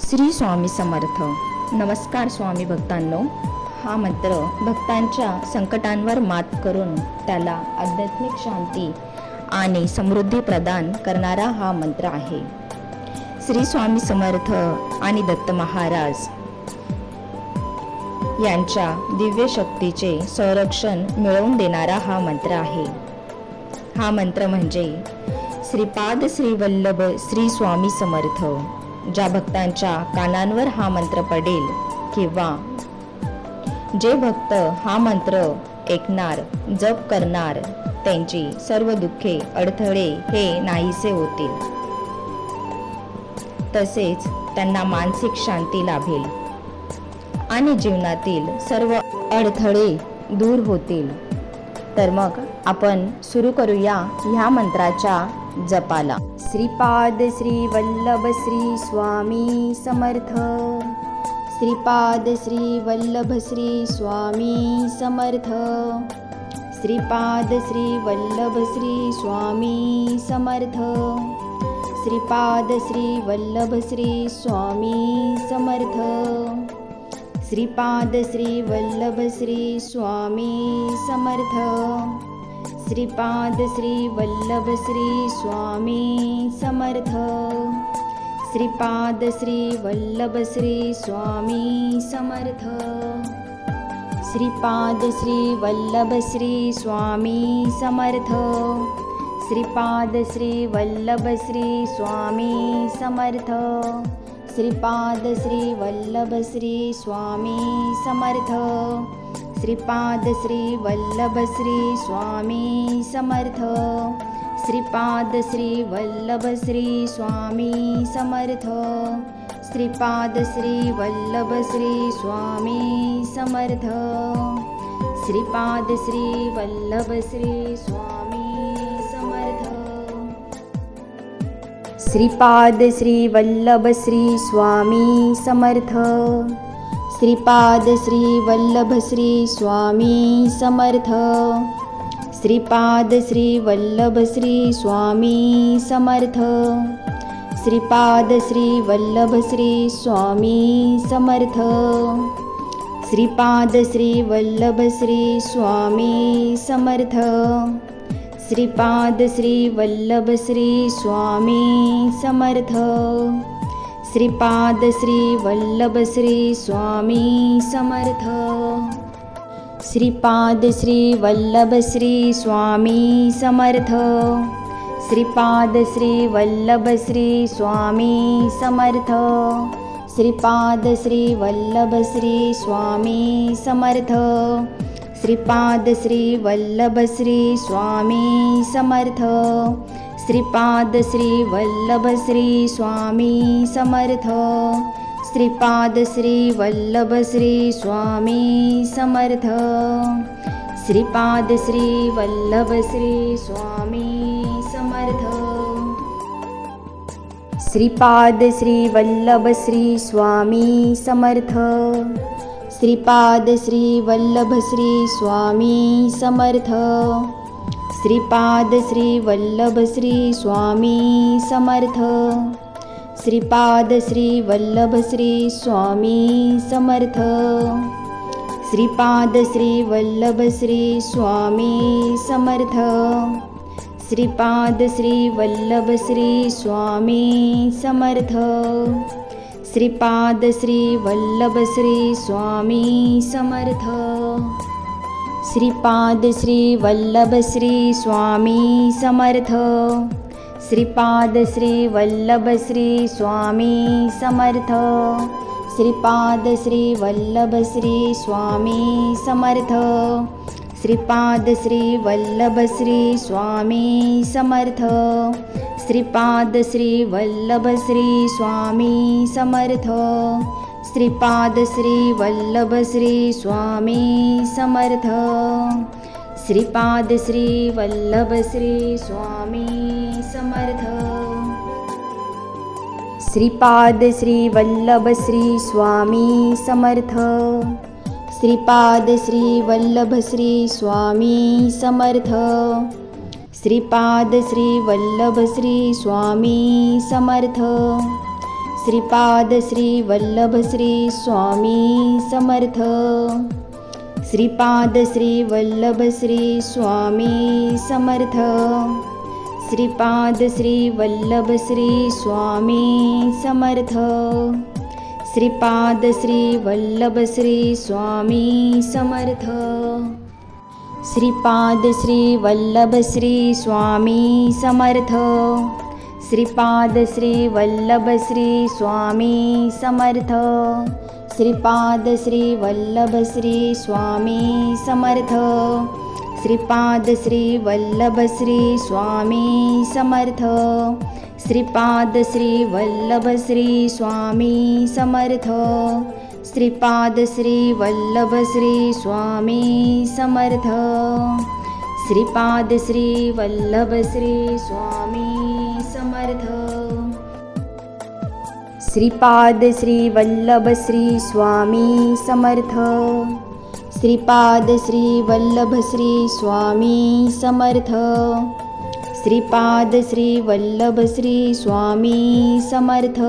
श्री स्वामी समर्थ. नमस्कार स्वामी भक्तांनो. हा मंत्र भक्तांच्या संकटांवर मात करून त्याला आध्यात्मिक शांती आणि समृद्धी प्रदान करणारा हा मंत्र आहे. श्री स्वामी समर्थ आणि दत्त महाराज यांच्या दिव्य शक्तीचे संरक्षण मिळवून देणारा हा मंत्र आहे. हा मंत्र म्हणजे श्रीपाद श्रीवल्लभ श्री स्वामी समर्थ. ज्या भक्तांच्या कानांवर हा मंत्र पडेल किंवा जे भक्त हा मंत्र ऐकणार जप करणार त्यांची सर्व दुःखे अडथळे हे नाहीसे होतील. तसेच त्यांना मानसिक शांती लाभेल आणि जीवनातील सर्व अडथळे दूर होतील. तर मग आपण सुरू करूया ह्या मंत्राच्या जपाला. श्रीपाद श्री वल्लभ श्री स्वामी समर्थ। श्रीपाद श्री वल्लभ श्री स्वामी समर्थ। श्रीपाद श्री वल्लभ श्री स्वामी समर्थ। श्रीपाद श्री वल्लभ श्री स्वामी समर्थ। श्रीपाद श्री वल्लभ श्री स्वामी समर्थ। श्रीपाद श्री वल्लभ श्री स्वामी समर्थ। श्रीपाद श्री वल्लभ श्री स्वामी समर्थ। श्रीपाद श्री वल्लभ श्री स्वामी समर्थ। श्रीपाद श्री वल्लभ श्री स्वामी समर्थ। श्रीपाद श्री वल्लभ श्री स्वामी समर्थ। श्रीपाद श्री वल्लभ श्री स्वामी समर्थ। श्रीपाद श्री वल्लभ श्री स्वामी समर्थ। श्रीपाद श्री वल्लभ श्री स्वामी समर्थ। श्रीपाद श्री वल्लभ श्री स्वामी समर्थ। श्रीपाद श्री वल्लभ श्री स्वामी समर्थ। श्रीपाद श्रीपादश्री वल्लभश्री स्वामी समर्थ। श्रीपाद श्री वल्लभ श्री स्वामी समर्थ। श्रीपाद श्री वल्लभ श्री स्वामी समर्थ। श्रीपाद श्रीपादश्री वल्लभश्री स्वामी समर्थ। श्रीपाद श्री वल्लभ श्री स्वामी समर्थ। श्रीपाद श्री वल्लभ श्री स्वामी समर्थ। श्रीपाद श्री वल्लभ श्री स्वामी समर्थ। श्रीपाद श्री वल्लभ श्री स्वामी समर्थ। श्रीपाद श्री वल्लभ श्री स्वामी समर्थ। श्रीपाद श्री वल्लभ श्री स्वामी समर्थ। श्रीपाद श्री वल्लभ श्री स्वामी समर्थ। श्रीपाद श्री वल्लभ श्री स्वामी समर्थ। श्रीपाद श्री वल्लभ श्री स्वामी समर्थ। श्रीपाद श्री वल्लभ श्री स्वामी समर्थ। श्रीपाद श्री वल्लभ श्री स्वामी समर्थ। श्रीपाद श्री वल्लभ श्री स्वामी समर्थ। श्रीपाद श्री वल्लभ श्री स्वामी समर्थ। श्रीपाद श्री वल्लभ श्री स्वामी समर्थ। श्रीपाद श्री वल्लभ श्री स्वामी समर्थ। श्रीपाद श्री वल्लभ श्री स्वामी समर्थ। श्रीपाद श्री वल्लभ श्री स्वामी समर्थ। श्रीपाद श्री वल्लभ श्री स्वामी समर्थ। श्रीपाद श्री वल्लभ श्री स्वामी समर्थ। श्रीपाद श्री वल्लभ श्री स्वामी समर्थ। श्रीपाद श्री वल्लभ श्री स्वामी समर्थ। श्रीपाद श्री वल्लभ श्री स्वामी समर्थ। श्रीपाद श्री वल्लभ श्री स्वामी समर्थ। श्रीपाद श्री वल्लभ श्री स्वामी समर्थ। श्रीपाद श्रीपादश्री वल्लभश्री स्वामी समर्थ। श्रीपाद श्रीपादश्री वल्लभश्री स्वामी समर्थ। श्रीपाद श्री वल्लभ श्री स्वामी समर्थ. श्रीपाद श्री वल्लभ श्री स्वामी समर्थ. श्रीपाद श्री वल्लभ श्री स्वामी समर्थ. श्रीपाद श्री वल्लभ श्री स्वामी समर्थ. श्रीपाद श्री वल्लभ श्री स्वामी समर्थ. श्रीपाद श्री वल्लभ श्री स्वामी समर्थ। श्रीपाद श्री वल्लभ श्री स्वामी समर्थ। श्रीपाद श्री वल्लभ श्री स्वामी समर्थ। श्रीपाद श्री वल्लभ श्री स्वामी समर्थ। श्रीपाद श्री वल्लभ श्री स्वामी समर्थ। श्रीपाद श्री वल्लभ श्री स्वामी समर्थ। श्रीपाद श्री वल्लभ श्री स्वामी समर्थ। श्रीपाद श्री वल्लभ श्री स्वामी समर्थ। श्रीपाद श्री वल्लभ श्री स्वामी समर्थ।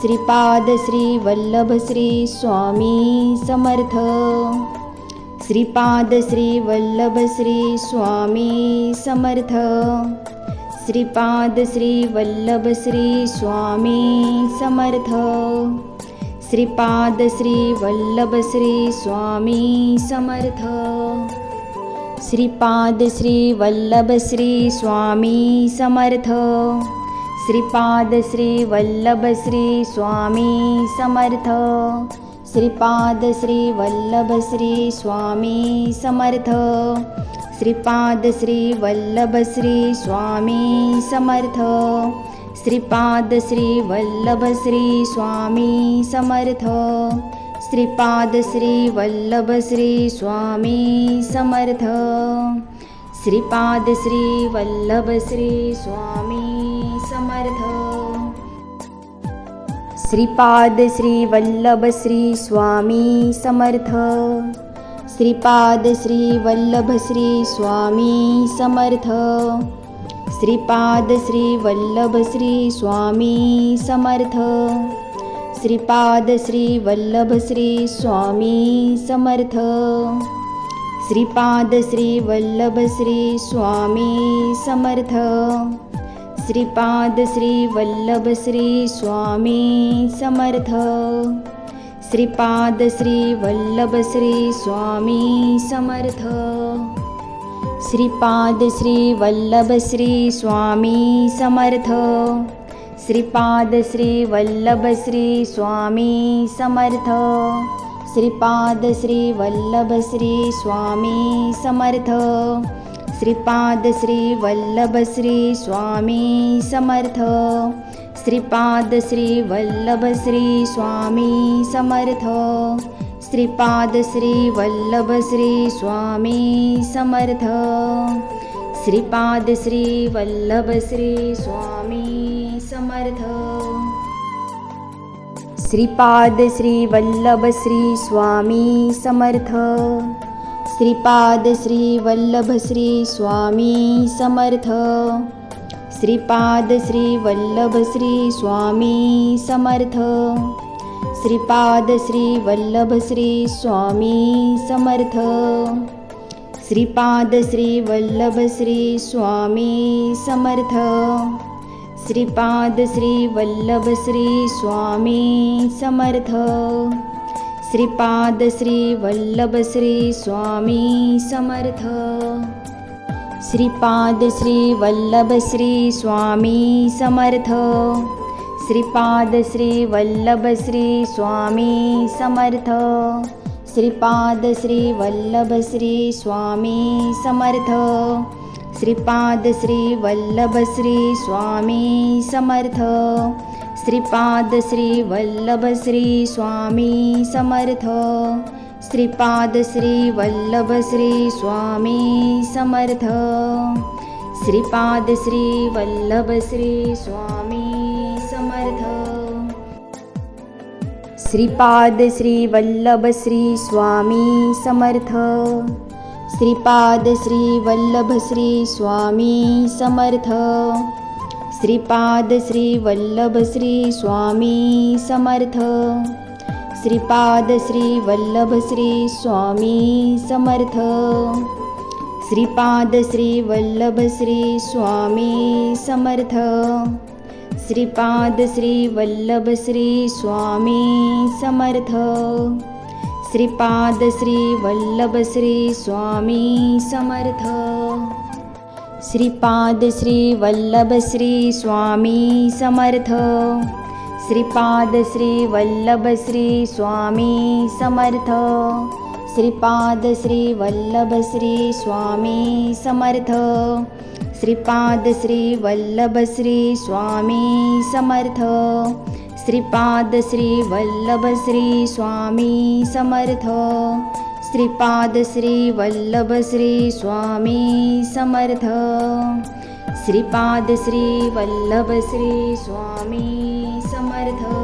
श्रीपाद श्री वल्लभ श्री स्वामी समर्थ। श्रीपाद श्री वल्लभ श्री स्वामी समर्थ। श्रीपाद श्री वल्लभ श्री स्वामी समर्थ. श्रीपाद श्री वल्लभ श्री स्वामी समर्थ. श्रीपाद श्री वल्लभ श्री स्वामी समर्थ. श्रीपाद श्री वल्लभ श्री स्वामी समर्थ. श्रीपाद श्री वल्लभ श्री स्वामी समर्थ. श्रीपाद श्री वल्लभ श्री स्वामी समर्थ। श्रीपाद श्री वल्लभ श्री स्वामी समर्थ। श्रीपाद श्री वल्लभ श्री स्वामी समर्थ। श्रीपाद श्री वल्लभ श्री स्वामी समर्थ। श्रीपाद श्री वल्लभ श्री स्वामी समर्थ। श्रीपाद श्री वल्लभ श्री स्वामी समर्थ। श्रीपाद श्री वल्लभ श्री स्वामी समर्थ। श्रीपाद श्री वल्लभ श्री स्वामी समर्थ। श्रीपाद श्री वल्लभ श्री स्वामी समर्थ। श्रीपाद श्री वल्लभ श्री स्वामी समर्थ। श्रीपाद श्री वल्लभ श्री स्वामी समर्थ। श्रीपाद श्री वल्लभ श्री स्वामी समर्थ। श्रीपाद श्री वल्लभ श्री स्वामी समर्थ। श्रीपाद श्री वल्लभ श्री स्वामी समर्थ। श्रीपाद श्री वल्लभ श्री स्वामी समर्थ। श्रीपाद श्री वल्लभ श्री स्वामी समर्थ। श्रीपाद श्री वल्लभ श्री स्वामी समर्थ। श्रीपाद श्री वल्लभ श्री स्वामी समर्थ। श्रीपाद श्री वल्लभ श्री स्वामी समर्थ। श्रीपाद श्री वल्लभ श्री स्वामी समर्थ। श्रीपाद श्री वल्लभ श्री स्वामी समर्थ। श्रीपाद श्री वल्लभ श्री स्वामी समर्थ। श्रीपाद श्री वल्लभ श्री स्वामी समर्थ। श्रीपाद श्री वल्लभ श्री स्वामी समर्थ। श्रीपाद श्री वल्लभ श्री स्वामी समर्थ। श्रीपाद श्री वल्लभ श्री स्वामी समर्थ। श्रीपाद श्री वल्लभ श्री स्वामी समर्थ। श्रीपाद श्री वल्लभ श्री स्वामी समर्थ। श्रीपाद श्री वल्लभ श्री स्वामी समर्थ। श्रीपाद श्री वल्लभ श्री स्वामी समर्थ। श्रीपाद श्री वल्लभ श्री स्वामी समर्थ। श्रीपाद श्री वल्लभ श्री स्वामी समर्थ। श्रीपाद श्री वल्लभ श्री स्वामी समर्थ। श्रीपाद श्री वल्लभ श्री स्वामी समर्थ। श्रीपाद श्री वल्लभ श्री स्वामी समर्थ। श्रीपाद श्री वल्लभ श्री स्वामी समर्थ. श्रीपाद श्री वल्लभ श्री स्वामी समर्थ. श्रीपाद श्री वल्लभ श्री स्वामी समर्थ. श्रीपाद श्री वल्लभ श्री स्वामी समर्थ. श्रीपाद श्री वल्लभ श्री स्वामी समर्थ. श्रीपाद श्री वल्लभ श्री स्वामी समर्थ. श्रीपाद श्री वल्लभ श्री स्वामी समर्थ. श्रीपाद श्री वल्लभ श्री स्वामी समर्थ. श्रीपाद श्री वल्लभ श्री स्वामी समर्थ. श्रीपाद श्री वल्लभ श्री स्वामी समर्थ. श्रीपाद श्री वल्लभ श्री स्वामी ಧೋ